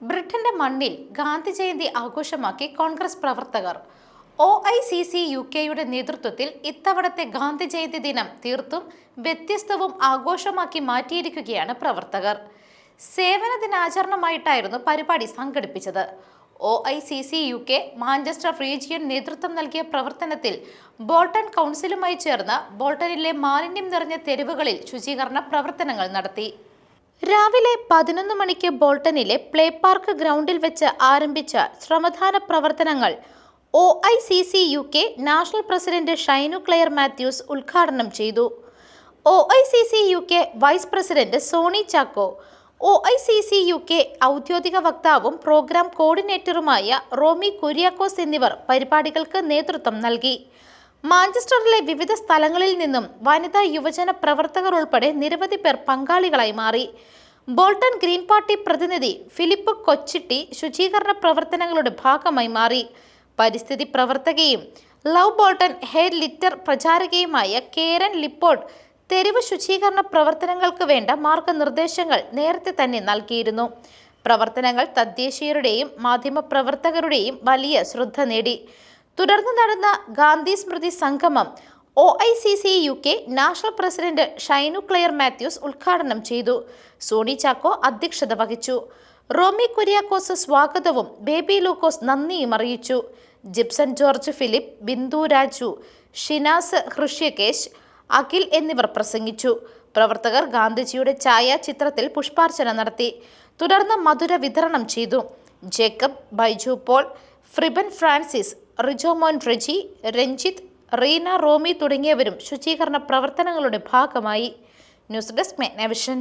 ബ്രിട്ടന്റെ മണ്ണിൽ ഗാന്ധി ജയന്തി ആഘോഷമാക്കി കോൺഗ്രസ് പ്രവർത്തകർ. O I C C U കെയുടെ നേതൃത്വത്തിൽ ഇത്തവണത്തെ ഗാന്ധി ജയന്തി ദിനം തീർത്തും വ്യത്യസ്തവും ആഘോഷമാക്കി മാറ്റിയിരിക്കുകയാണ് പ്രവർത്തകർ. സേവന ദിനാചരണമായിട്ടായിരുന്നു പരിപാടി സംഘടിപ്പിച്ചത്. O I C C U K Manchester region നേതൃത്വം നൽകിയ പ്രവർത്തനത്തിൽ ബോൾട്ടൺ കൗൺസിലുമായി ചേർന്ന് ബോൾട്ടണിലെ മാലിന്യം നിറഞ്ഞ തെരുവുകളിൽ ശുചീകരണ പ്രവർത്തനങ്ങൾ നടത്തി. രാവിലെ പതിനൊന്ന് മണിക്ക് ബോൾട്ടണിലെ പ്ലേ പാർക്ക് ഗ്രൗണ്ടിൽ വെച്ച് ആരംഭിച്ച ശ്രമദാന പ്രവർത്തനങ്ങൾ O I C C U K national president Shinu Clair Mathews ഉദ്ഘാടനം ചെയ്തു. O I C C U K vice president Soni Chacko O I C C U K ഔദ്യോഗിക വക്താവും പ്രോഗ്രാം കോർഡിനേറ്ററുമായ റോമി കുര്യാക്കോസ് എന്നിവർ പരിപാടികൾക്ക് നേതൃത്വം നൽകി. മാഞ്ചസ്റ്ററിലെ വിവിധ സ്ഥലങ്ങളിൽ നിന്നും വനിതാ യുവജന പ്രവർത്തകർ ഉൾപ്പെടെ നിരവധി പേർ പങ്കാളികളായി മാറി. ബോൾട്ടൺ ഗ്രീൻ പാർട്ടി പ്രതിനിധി ഫിലിപ്പ് കൊച്ചിട്ടി ശുചീകരണ പ്രവർത്തനങ്ങളുടെ ഭാഗമായി മാറി. പരിസ്ഥിതി പ്രവർത്തകയും ലവ് ബോൾട്ടൺ ഹെയർ ലിറ്റർ പ്രചാരകയുമായ കേരൻ ലിപ്പോർട്ട് തെരുവ് ശുചീകരണ പ്രവർത്തനങ്ങൾക്ക് വേണ്ട മാർഗനിർദ്ദേശങ്ങൾ നേരത്തെ തന്നെ നൽകിയിരുന്നു. പ്രവർത്തനങ്ങൾ തദ്ദേശീയരുടെയും മാധ്യമപ്രവർത്തകരുടെയും വലിയ ശ്രദ്ധ നേടി. തുടർന്ന് നടന്ന ഗാന്ധി സ്മൃതി സംഗമം O I C C U K national president Shinu Claire Mathews ഉദ്ഘാടനം ചെയ്തു. സോണി ചാക്കോ അധ്യക്ഷത വഹിച്ചു. റോമി കുര്യാക്കോസ് സ്വാഗതവും ബേബി ലൂക്കോസ് നന്ദിയും അറിയിച്ചു. ജിപ്സൺ ജോർജ് ഫിലിപ്പ് ബിന്ദു രാജു ഷിനാസ് ഹൃഷ്യകേശ് അഖിൽ എന്നിവർ പ്രസംഗിച്ചു. പ്രവർത്തകർ ഗാന്ധിജിയുടെ ഛായാചിത്രത്തിൽ പുഷ്പാർച്ചന നടത്തി. തുടർന്ന് മധുര വിതരണം ചെയ്തു. Jacob Baiju Paul Fribin Francis Rijomon Reji Ranjith Reena Romy തുടങ്ങിയവരും ശുചീകരണ പ്രവർത്തനങ്ങളുടെ ഭാഗമായി. News desk മെഗ്നവിഷൻ